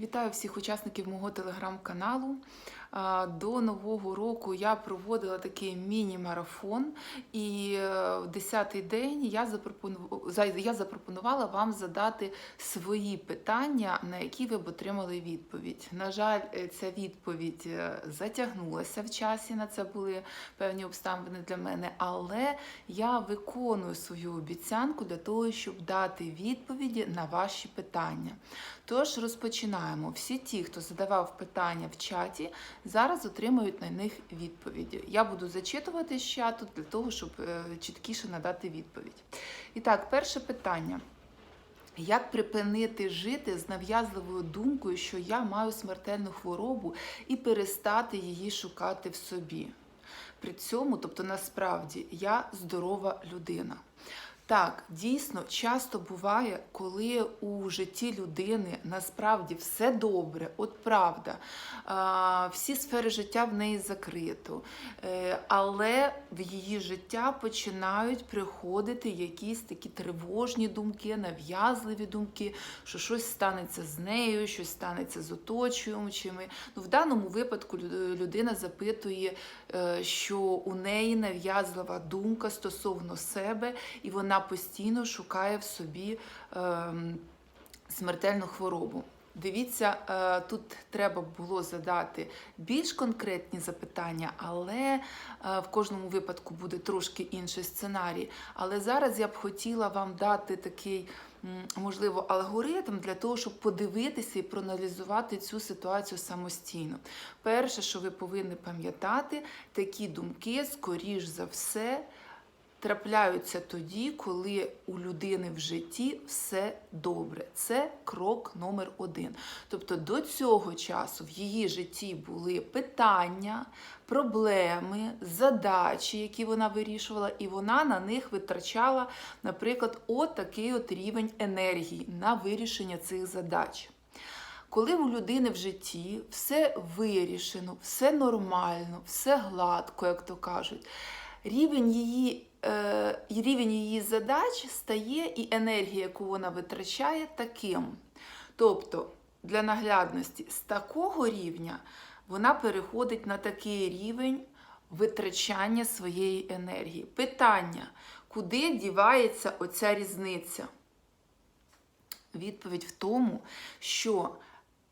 Вітаю всіх учасників мого телеграм-каналу. До нового року я проводила такий міні-марафон, і е, в 10-й день я запропонувала, вам задати свої питання, на які ви б отримали відповідь. На жаль, е, ця відповідь е, затягнулася в часі. На це були певні обставини для мене, але я виконую свою обіцянку для того, щоб дати відповіді на ваші питання. Тож розпочинаємо. Всі ті, хто задавав питання в чаті, зараз отримують на них відповіді. Я буду зачитувати з чату для того, щоб е, чіткіше надати відповідь. І так, перше питання. Як припинити жити з нав'язливою думкою, що я маю смертельну хворобу, і перестати її шукати в собі? При цьому, тобто насправді, я здорова людина. Так, дійсно, часто буває, коли у житті людини насправді все добре, от правда, всі сфери життя в неї закрито, Е, але в її життя починають приходити якісь такі тривожні думки, нав'язливі думки, що щось станеться з нею, щось станеться з оточуючими. Ну, в даному випадку людина запитує, е, що у неї нав'язлива думка стосовно себе, і вона постійно шукає в собі ем, смертельну хворобу. Дивіться, е, тут треба було задати більш конкретні запитання, але е, в кожному випадку буде трошки інший сценарій. Але зараз я б хотіла вам дати такий, можливо, алгоритм для того, щоб подивитися і проаналізувати цю ситуацію самостійно. Перше, що ви повинні пам'ятати, такі думки, скоріш за все, трапляються тоді, коли у людини в житті все добре. Це крок номер один. Тобто до цього часу в її житті були питання, проблеми, задачі, які вона вирішувала, і вона на них витрачала, наприклад, от такий от рівень енергії на вирішення цих задач. Коли у людини в житті все вирішено, все нормально, все гладко, як то кажуть, рівень її, рівень її задач стає і енергія, яку вона витрачає, таким. Тобто, для наглядності, з такого рівня вона переходить на такий рівень витрачання своєї енергії. Питання, куди дівається оця різниця? Відповідь в тому, що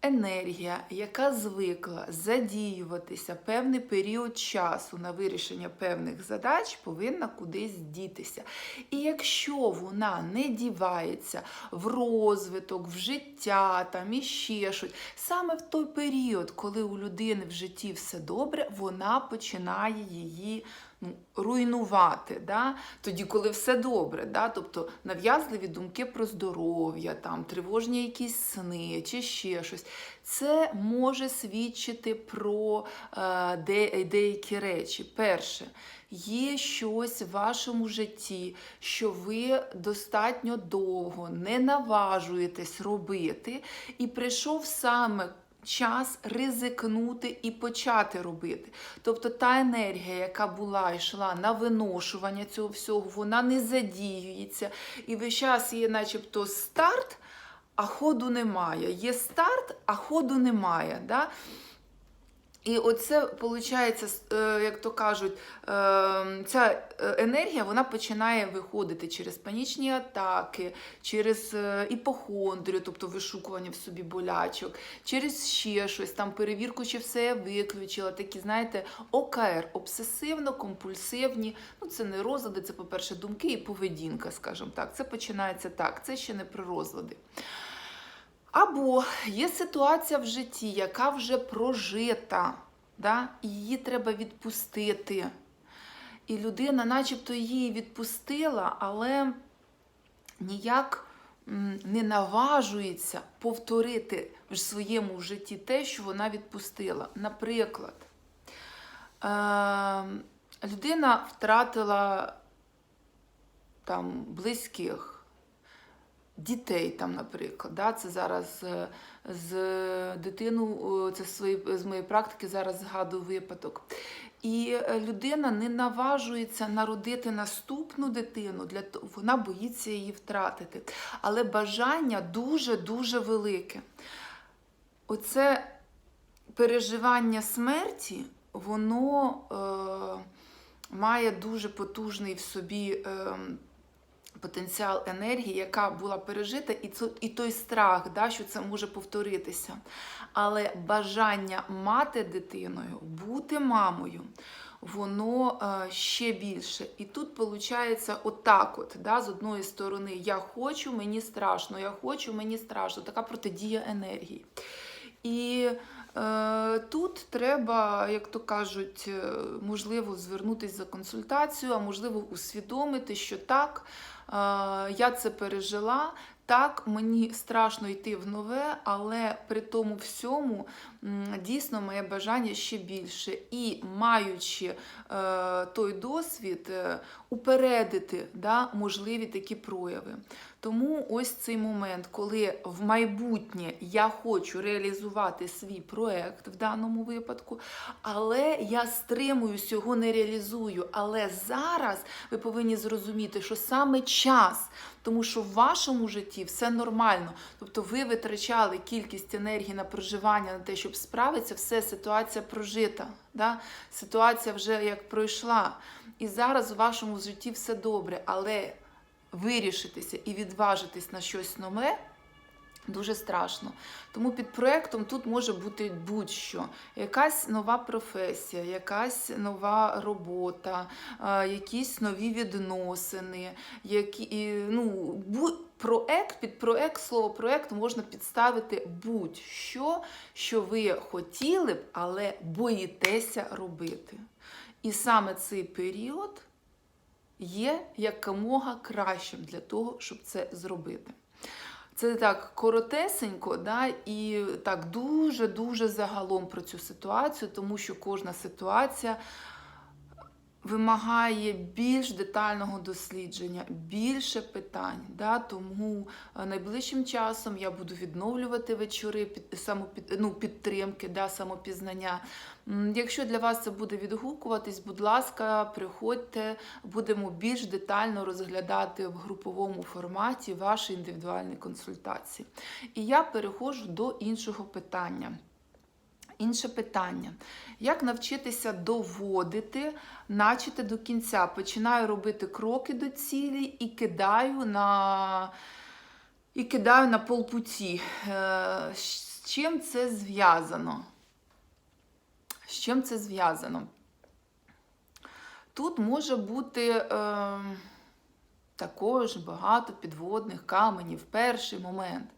енергія, яка звикла задіюватися певний період часу на вирішення певних задач, повинна кудись дітися. І якщо вона не дівається в розвиток, в життя там і ще щось, саме в той період, коли у людини в житті все добре, вона починає її ну, руйнувати. Да? Тоді, коли все добре, да? тобто нав'язливі думки про здоров'я, там, тривожні якісь сни чи ще щось. Це може свідчити про е, де, деякі речі. Перше, є щось в вашому житті, що ви достатньо довго не наважуєтесь робити, і прийшов саме час ризикнути і почати робити. Тобто та енергія, яка була йшла на виношування цього всього, вона не задіюється. І весь час є, начебто, старт, а ходу немає. Є старт, а ходу немає. Да? І оце виходить, як то кажуть, е, ця е, енергія вона починає виходити через панічні атаки, через е, іпохондрію, тобто вишукування в собі болячок, через ще щось, там перевірку, чи все я виключила. Такі, знаєте, ОКР, обсесивно-компульсивні. Ну, це не розлади, це, по-перше, думки і поведінка, скажімо так. Це починається так, це ще не про розлади. Або є ситуація в житті, яка вже прожита, да? і її треба відпустити. І людина, начебто, її відпустила, але ніяк не наважується повторити в своєму житті те, що вона відпустила. Наприклад, е- людина втратила там близьких дітей, там, наприклад. Да? Це зараз е, з дитину, о, це з моєї практики зараз згадую випадок. І е, людина не наважується народити наступну дитину, для того, вона боїться її втратити. Але бажання дуже-дуже велике. оце переживання смерті, воно е, має дуже потужний в собі е, потенціал енергії, яка була пережита, і, це, і той страх, да, що це може повторитися. Але бажання мати дитиною, бути мамою, воно е, ще більше. І тут виходить отак: от, да, з одної сторони, я хочу, мені страшно, я хочу, мені страшно. Така протидія енергії. І тут треба, як то кажуть, е, можливо, звернутися за консультацією, а можливо, усвідомити, що так, е, я це пережила. Так, мені страшно йти в нове, але при тому всьому дійсно моє бажання ще більше. І маючи е, той досвід, е, упередити да, можливі такі прояви. Тому ось цей момент, коли в майбутнє я хочу реалізувати свій проект в даному випадку, але я стримуюсь, його не реалізую. Але зараз ви повинні зрозуміти, що саме час, тому що в вашому житті все нормально. Тобто ви витрачали кількість енергії на проживання, на те, щоб справитися, все, ситуація прожита. Да? Ситуація вже як пройшла. І зараз у вашому житті все добре, але вирішитися і відважитись на щось нове. Дуже страшно. Тому під проектом тут може бути будь-що. Якась нова професія, якась нова робота, е, якісь нові відносини, які, ну, проект, під проект, слово проект можна підставити будь-що, що ви хотіли б, але боїтеся робити. І саме цей період є якомога кращим для того, щоб це зробити. Це так коротесенько, да, і так дуже-дуже загалом про цю ситуацію, тому що кожна ситуація вимагає більш детального дослідження, більше питань. Да, тому е, найближчим часом я буду відновлювати вечори під, самопід, ну, підтримки, да, самопізнання. Якщо для вас це буде відгукуватись, будь ласка, приходьте, будемо більш детально розглядати в груповому форматі ваші індивідуальні консультації. І я переходжу до іншого питання. Інше питання: як навчитися доводити, начати до кінця? Починаю робити кроки до цілі і кидаю на, і кидаю на полпуті. Е, З чим це зв'язано? З чим це зв'язано? Тут може бути е, також багато підводних каменів. Перший момент.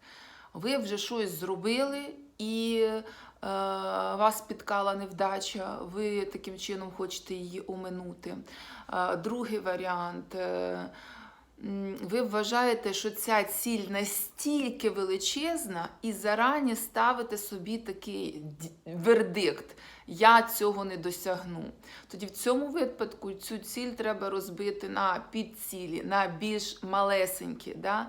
Ви вже щось зробили і вас спіткала невдача, ви таким чином хочете її оминути. Е, другий варіант. е, ви вважаєте, що ця ціль настільки величезна, і зарані ставите собі такий вердикт. Я цього не досягну. Тоді в цьому випадку цю ціль треба розбити на підцілі, на більш малесенькі. Да?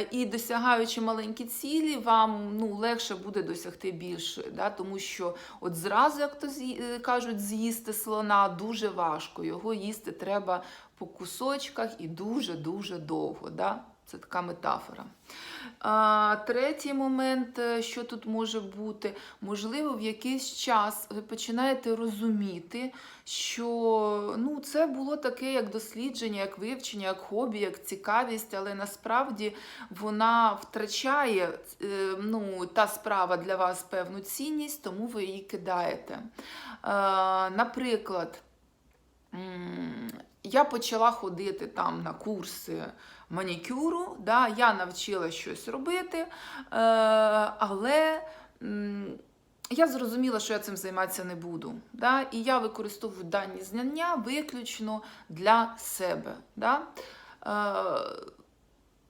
Е, і досягаючи маленькі цілі, вам ну, легше буде досягти більшої. Да? Тому що от зразу, як то е, кажуть, з'їсти слона дуже важко. Його їсти треба по кусочках і дуже-дуже довго. Да? Це така метафора. А, третій момент, е, що тут може бути, можливо, в якийсь час ви починаєте розуміти, що ну, це було таке як дослідження, як вивчення, як хобі, як цікавість, але насправді вона втрачає е, ну, та справа для вас певну цінність, тому ви її кидаєте. А, наприклад, я почала ходити там на курси манікюру, да, я навчила щось робити, е, але я зрозуміла, що я цим займатися не буду. Да, і я використовую дані знання виключно для себе. Да.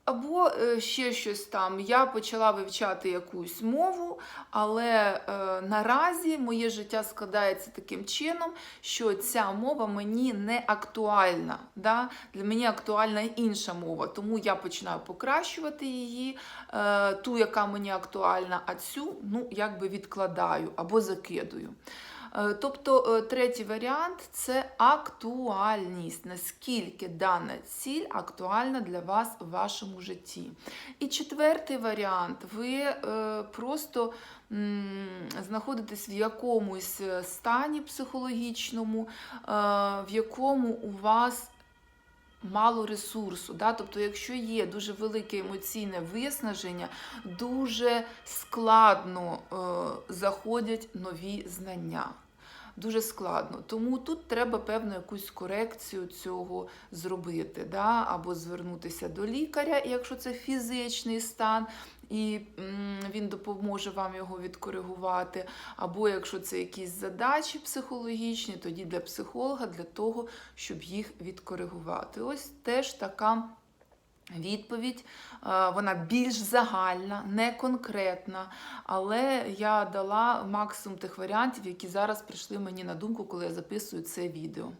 Або е, ще щось там. Я почала вивчати якусь мову, але е, наразі моє життя складається таким чином, що ця мова мені не актуальна. Да? Для мене актуальна інша мова, тому я починаю покращувати її, е, ту, яка мені актуальна, а цю ну, якби відкладаю або закидую. Е, Тобто, е, третій варіант це актуальність, наскільки дана ціль актуальна для вас в вашому житті. І четвертий варіант ви е, просто знаходитесь в якомусь стані психологічному, в якому у вас мало ресурсу. Да? Тобто, якщо є дуже велике емоційне виснаження, дуже складно е, заходять нові знання. Дуже складно. Тому тут треба певну якусь корекцію цього зробити, да? або звернутися до лікаря, якщо це фізичний стан, і він допоможе вам його відкоригувати. Або якщо це якісь задачі психологічні, тоді для психолога, для того, щоб їх відкоригувати. Ось теж така. Відповідь, Е, вона більш загальна, не конкретна, але я дала максимум тих варіантів, які зараз прийшли мені на думку, коли я записую це відео.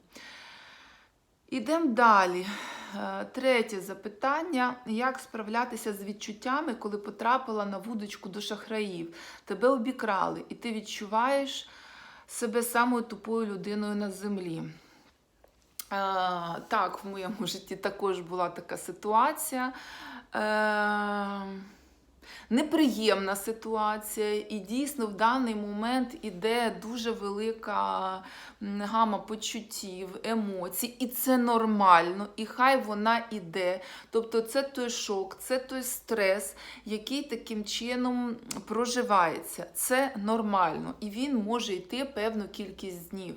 Ідемо далі. Е, Третє запитання: як справлятися з відчуттями, коли потрапила на вудочку до шахраїв? Тебе обікрали, і ти відчуваєш себе самою тупою людиною на землі. Е, так, в моєму житті також була така ситуація. Е, неприємна ситуація, і дійсно в даний момент іде дуже велика гама почуттів, емоцій, і це нормально, і хай вона іде. Тобто це той шок, це той стрес, який таким чином проживається. Це нормально, і він може йти певну кількість днів.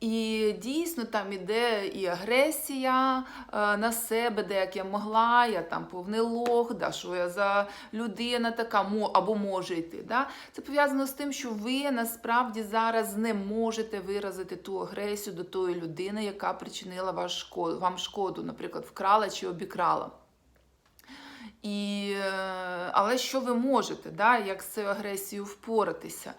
І дійсно там іде і агресія е, на себе, де як я могла, я там повний лох, да, що я за людина така, мо, або може йти. Да? Це пов'язано з тим, що ви насправді зараз не можете виразити ту агресію до тої людини, яка причинила ваш шкоду, вам шкоду, наприклад, вкрала чи обікрала. І, е, але що ви можете, да, як з цією агресією впоратися?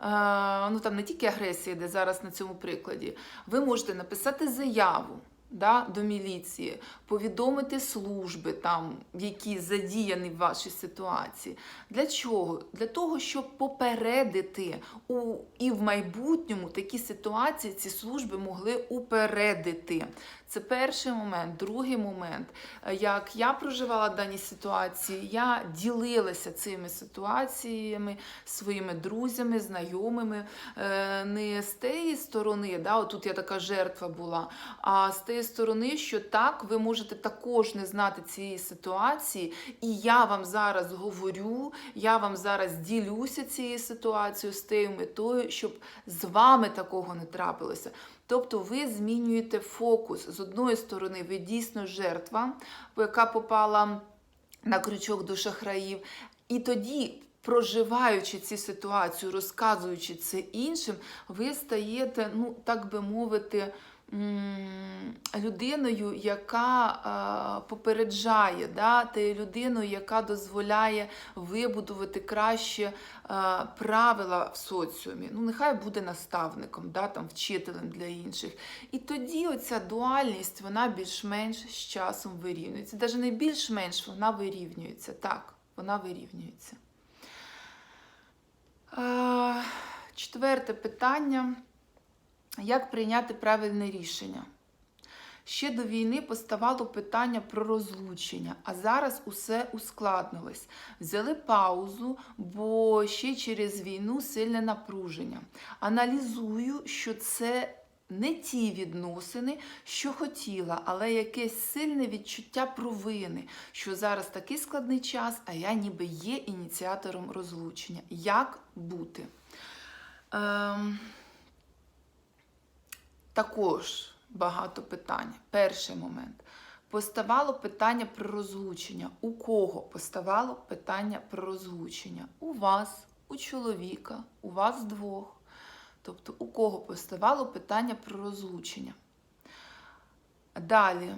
Е, ну там не тільки агресія, де зараз на цьому прикладі. Ви можете написати заяву. Да, до міліції, повідомити служби, там, які задіяні в вашій ситуації. Для чого? Для того, щоб попередити у, і в майбутньому такі ситуації ці служби могли упередити. Це перший момент. Другий момент, е, як я проживала дані ситуації, я ділилася цими ситуаціями своїми друзями, знайомими. Е, Не з тієї сторони, да, отут я така жертва була, а з тієї сторони, що так, ви можете також не знати цієї ситуації, і я вам зараз говорю, я вам зараз ділюся цією ситуацією з тією метою, щоб з вами такого не трапилося. Тобто ви змінюєте фокус. З одної сторони, ви дійсно жертва, яка попала на крючок до шахраїв. І тоді, проживаючи цю ситуацію, розказуючи це іншим, ви стаєте, ну так би мовити, людиною, яка е, попереджає, да, тією людиною, яка дозволяє вибудувати краще е, правила в соціумі. Ну, нехай буде наставником, да, там, вчителем для інших. І тоді оця дуальність, вона більш-менш з часом вирівнюється. Навіть не більш-менш, вона вирівнюється. Так, вона вирівнюється. Е, Четверте питання. Як прийняти правильне рішення? Ще до війни поставало питання про розлучення, а зараз усе ускладнилось. Взяли паузу, бо ще через війну сильне напруження. Аналізую, що це не ті відносини, що хотіла, але якесь сильне відчуття провини, що зараз такий складний час, а я ніби є ініціатором розлучення. Як бути? Ем... Також багато питань. Перший момент. Поставало питання про розлучення. У кого поставало питання про розлучення? У вас, у чоловіка, у вас двох. Тобто, у кого поставало питання про розлучення. Далі.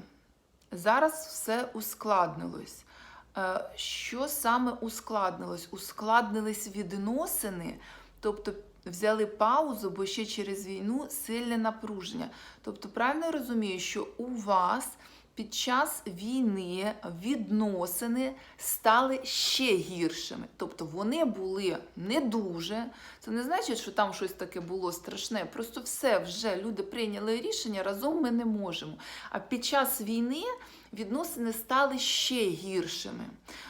Зараз все ускладнилось. Е, Що саме ускладнилось? Ускладнились відносини, тобто взяли паузу, бо ще через війну сильне напруження. Тобто, правильно розумію, що у вас під час війни відносини стали ще гіршими. Тобто вони були не дуже. Це не значить, що там щось таке було страшне. Просто все вже люди прийняли рішення, разом ми не можемо. А під час війни відносини стали ще гіршими.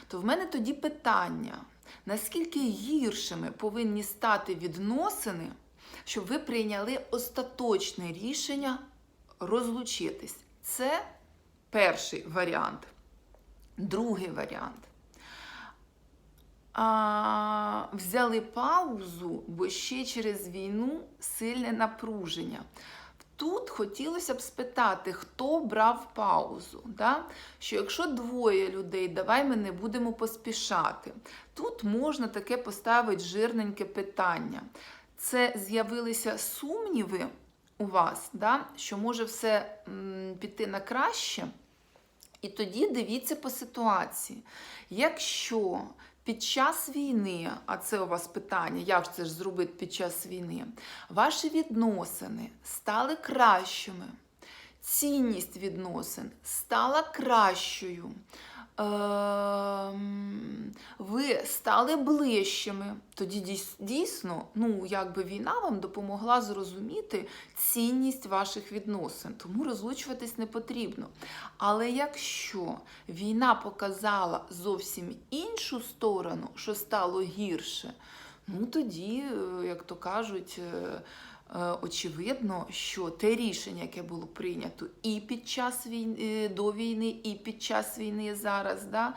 То в мене тоді питання: наскільки гіршими повинні стати відносини, щоб ви прийняли остаточне рішення розлучитись? Це перший варіант. Другий варіант. А, взяли паузу, бо ще через війну сильне напруження. Тут хотілося б спитати, хто брав паузу. Да? Що якщо двоє людей, давай ми не будемо поспішати. Тут можна таке поставити жирненьке питання. Це з'явилися сумніви у вас, да? що може все м, піти на краще. І тоді дивіться по ситуації. Якщо під час війни, а це у вас питання, як це ж зробити під час війни, ваші відносини стали кращими, цінність відносин стала кращою. Ем, Ви стали ближчими, тоді дійсно, ну якби війна вам допомогла зрозуміти цінність ваших відносин, тому розлучуватись не потрібно. Але якщо війна показала зовсім іншу сторону, що стало гірше, ну тоді, е, як то кажуть, е, е, очевидно, що те рішення, яке було прийнято і під час війни до війни, і під час війни зараз, да,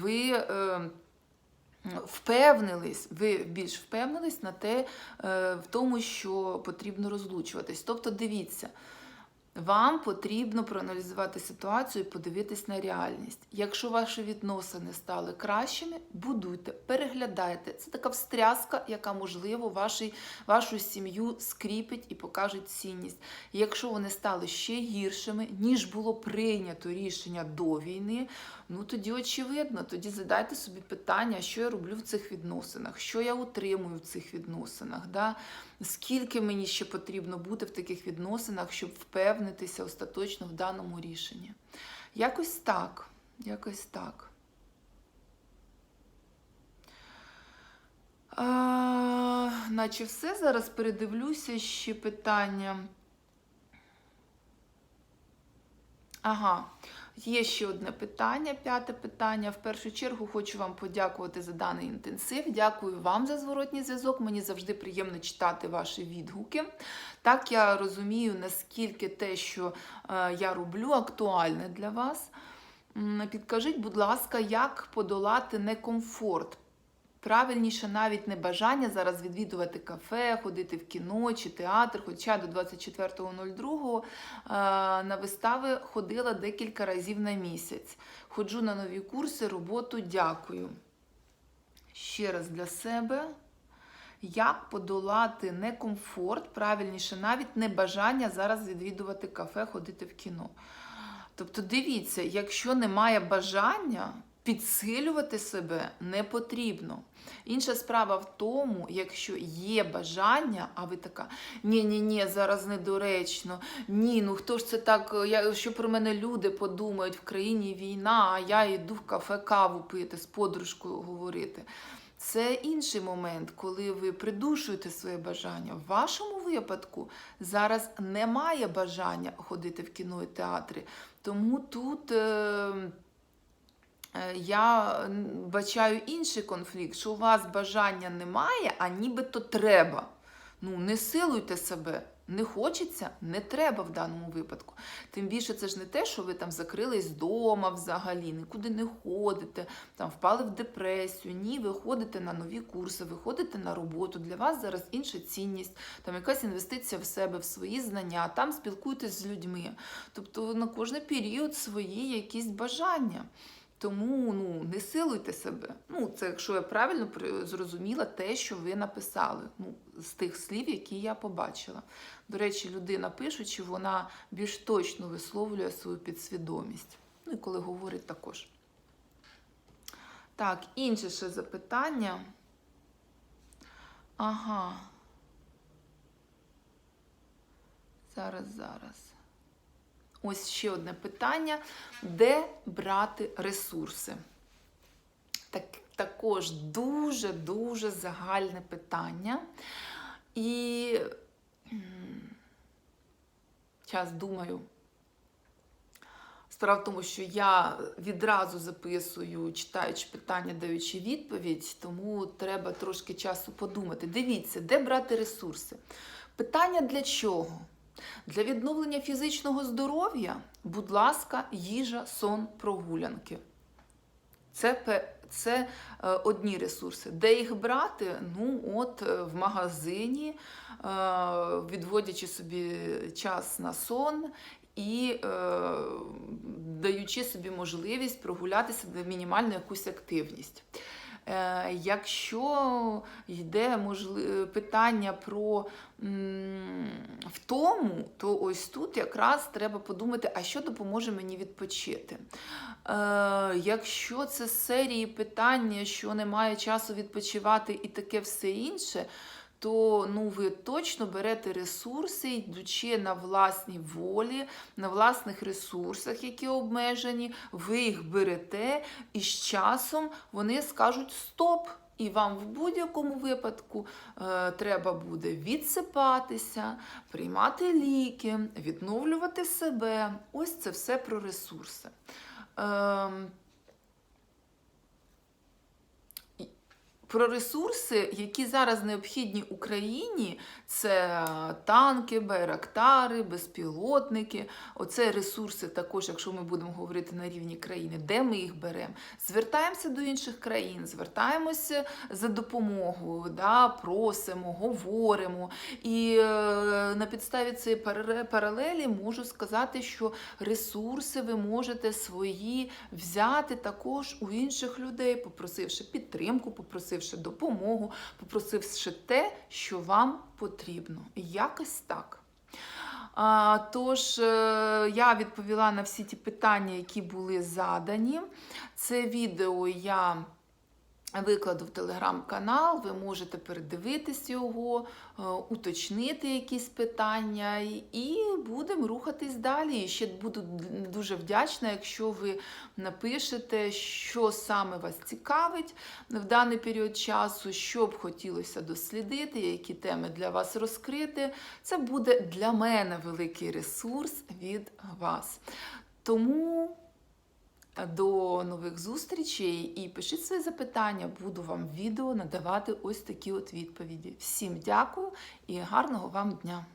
ви. Впевнились, ви більш впевнились на те, в тому, що потрібно розлучуватись. Тобто, дивіться, вам потрібно проаналізувати ситуацію і подивитись на реальність. Якщо ваші відносини стали кращими, будуйте, переглядайте. Це така встряска, яка, можливо, вашій, вашу сім'ю скріпить і покаже цінність. Якщо вони стали ще гіршими, ніж було прийнято рішення до війни, ну тоді очевидно, тоді задайте собі питання, що я роблю в цих відносинах, що я утримую в цих відносинах. Да? Скільки мені ще потрібно бути в таких відносинах, щоб впевнитися остаточно в даному рішенні? Якось так. Якось так. А, наче все зараз передивлюся ще питання. Ага, є ще одне питання, п'яте питання. В першу чергу хочу вам подякувати за даний інтенсив. Дякую вам за зворотній зв'язок. Мені завжди приємно читати ваші відгуки. Так я розумію, наскільки те, що е, я роблю, актуальне для вас. Підкажіть, будь ласка, як подолати некомфорт? Правильніше навіть не бажання зараз відвідувати кафе, ходити в кіно чи театр. Хоча до 24.02 е, на вистави ходила декілька разів на місяць. Ходжу на нові курси, роботу, дякую. Ще раз для себе. Як подолати некомфорт, правильніше, навіть не бажання зараз відвідувати кафе, ходити в кіно. Тобто, дивіться, якщо немає бажання, підсилювати себе не потрібно. Інша справа в тому, якщо є бажання, а ви така, ні, ні, ні, зараз недоречно. Ні, ну хто ж це так, я, що про мене люди подумають, в країні війна, а я йду в кафе каву пити, з подружкою говорити. Це інший момент, коли ви придушуєте своє бажання. В вашому випадку зараз немає бажання ходити в кіно і театри. Тому тут. Е- я бачаю інший конфлікт, що у вас бажання немає, а нібито треба. Ну, не силуйте себе. Не хочеться, не треба в даному випадку. Тим більше це ж не те, що ви там закрились вдома взагалі, нікуди не ходите, там впали в депресію. Ні, ви ходите на нові курси, ви ходите на роботу. Для вас зараз інша цінність, там якась інвестиція в себе, в свої знання, там спілкуєтесь з людьми. Тобто на кожний період свої якісь бажання. Тому ну, не силуйте себе. Ну, це якщо я правильно зрозуміла те, що ви написали, ну, з тих слів, які я побачила. До речі, людина пишучи, вона більш точно висловлює свою підсвідомість. Ну і коли говорить також. Так, інше ще запитання. Ага. Зараз, зараз. Ось ще одне питання: де брати ресурси? Так, також дуже-дуже загальне питання. І час думаю. Справа в тому, що я відразу записую, читаючи питання, даючи відповідь, тому треба трошки часу подумати. Дивіться, де брати ресурси? Питання для чого? Для відновлення фізичного здоров'я, будь ласка, їжа, сон, прогулянки. Це, це е, одні ресурси. Де їх брати? Ну, от е, в магазині, е, відводячи собі час на сон і даючи собі можливість прогулятися на мінімальну якусь активність. Е, Якщо йде можли... питання про втому, то ось тут якраз треба подумати, а що допоможе мені відпочити. Е, якщо це серії питання, що немає часу відпочивати і таке все інше, то ну, ви точно берете ресурси, йдучи на власній волі, на власних ресурсах, які обмежені, ви їх берете, і з часом вони скажуть стоп. І вам в будь-якому випадку е, треба буде відсипатися, приймати ліки, відновлювати себе. Ось це все про ресурси. Ем, Про ресурси, які зараз необхідні Україні, це танки, байрактари, безпілотники. Оце ресурси також, якщо ми будемо говорити на рівні країни, де ми їх беремо. Звертаємося до інших країн, звертаємося за допомогою, да, просимо, говоримо. І е, на підставі цієї паралелі можу сказати, що ресурси ви можете свої взяти також у інших людей, попросивши підтримку, попросивши допомогу, попросивши те, що вам потрібно. Якось так. Тож, е, я відповіла на всі ті питання, які були задані. Це відео я викладу в телеграм-канал, ви можете передивитись його, е, уточнити якісь питання, і будемо рухатись далі. І ще буду дуже вдячна, якщо ви напишете, що саме вас цікавить в даний період часу, що б хотілося дослідити, які теми для вас розкрити. Це буде для мене великий ресурс від вас. Тому. До нових зустрічей і пишіть свої запитання, буду вам відео надавати ось такі от відповіді. Всім дякую і гарного вам дня!